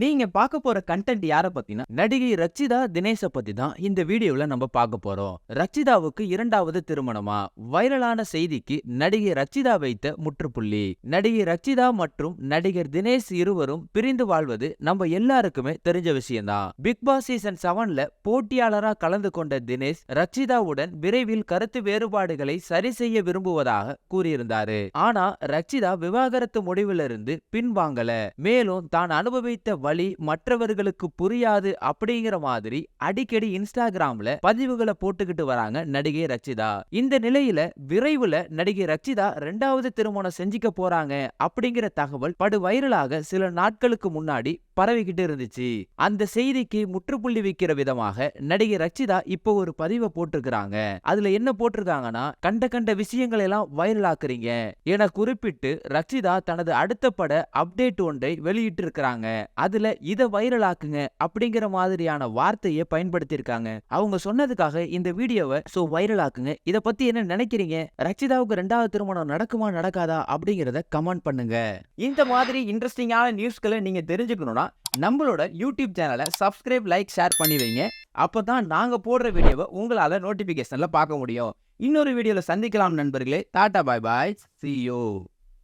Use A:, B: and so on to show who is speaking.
A: நீங்க பார்க்க போற கண்டென்ட் யார பத்தினா நடிகை ரச்சிதா தினேஷ பத்தி தான் இந்த வீடியோல நம்ம பார்க்க போறோம். ரச்சிதாவுக்கு இரண்டாவது திருமணமா? வைரலான செய்திக்கு நடிகை ரச்சிதா வைத்த முற்றுப்புள்ளி. நடிகை ரச்சிதா மற்றும் நடிகர் தினேஷ் இருவரும் பிரிந்து வாழ்வது நம்ம எல்லாருக்குமே தெரிஞ்ச விஷயம்தான் பிக் பாஸ் சீசன் செவன்ல போட்டியாளரா கலந்து கொண்ட தினேஷ் ரச்சிதாவுடன் விரைவில் கருத்து வேறுபாடுகளை சரி செய்ய விரும்புவதாக கூறியிருந்தாரு. ஆனா ரச்சிதா விவாகரத்து முடிவிலிருந்து பின்வாங்கல. மேலும் தான் அனுபவித்த வழி மற்றவர்களுக்கு புரியாது அப்படிங்கிற மாதிரி அடிக்கடி இன்ஸ்டாகிராம்ல பதிவுகளை போட்டுக்கிட்டு வராங்க நடிகை ரச்சிதா. இந்த நிலையில விரைவுல நடிகை ரச்சிதா ரெண்டாவது திருமணம் செஞ்சுக்க போறாங்க அப்படிங்கிற தகவல் படு வைரலாக சில நாட்களுக்கு முன்னாடி பரவிக்கிட்டு இருந்துச்சு. அந்த செய்திக்கு முற்றுப்புள்ளி வைக்கிற விதமாக நடிகை ரச்சிதா இப்போ ஒரு பதிவை போட்டிருக்கிறாங்க. அதுல என்ன போட்டிருக்காங்கன்னா கண்ட கண்ட விஷயங்களை எல்லாம் வைரலாக்குறீங்க என குறிப்பிட்டு ரச்சிதா தனது அடுத்த பட அப்டேட் ஒன்றை வெளியிட்டு இருக்கிறாங்க அதுல இத வைரலாக்குங்க அப்படிங்கிற மாதிரியான வார்த்தையை பயன்படுத்தியிருக்காங்க. அவங்க சொன்னதுக்காக இந்த வீடியோவை சோ வைரலாக்குங்க இதை பத்தி என்ன நினைக்கிறீங்க? ரச்சிதாவுக்கு ரெண்டாவது திருமணம் நடக்குமா நடக்காதா அப்படிங்கிறத கமெண்ட் பண்ணுங்க. இந்த மாதிரி இன்ட்ரெஸ்டிங்கான நியூஸ்களை நீங்க தெரிஞ்சுக்கணும்னா நம்மளோட யூடியூப் சேனலை சப்ஸ்கிரைப் லைக் ஷேர் பண்ணி வைங்க. அப்பதான் நாங்க போடுற வீடியோவை உங்களால நோட்டிபிகேஷன்ல பார்க்க முடியும். இன்னொரு வீடியோல சந்திக்கலாம் நண்பர்களே. Tata bye bye see you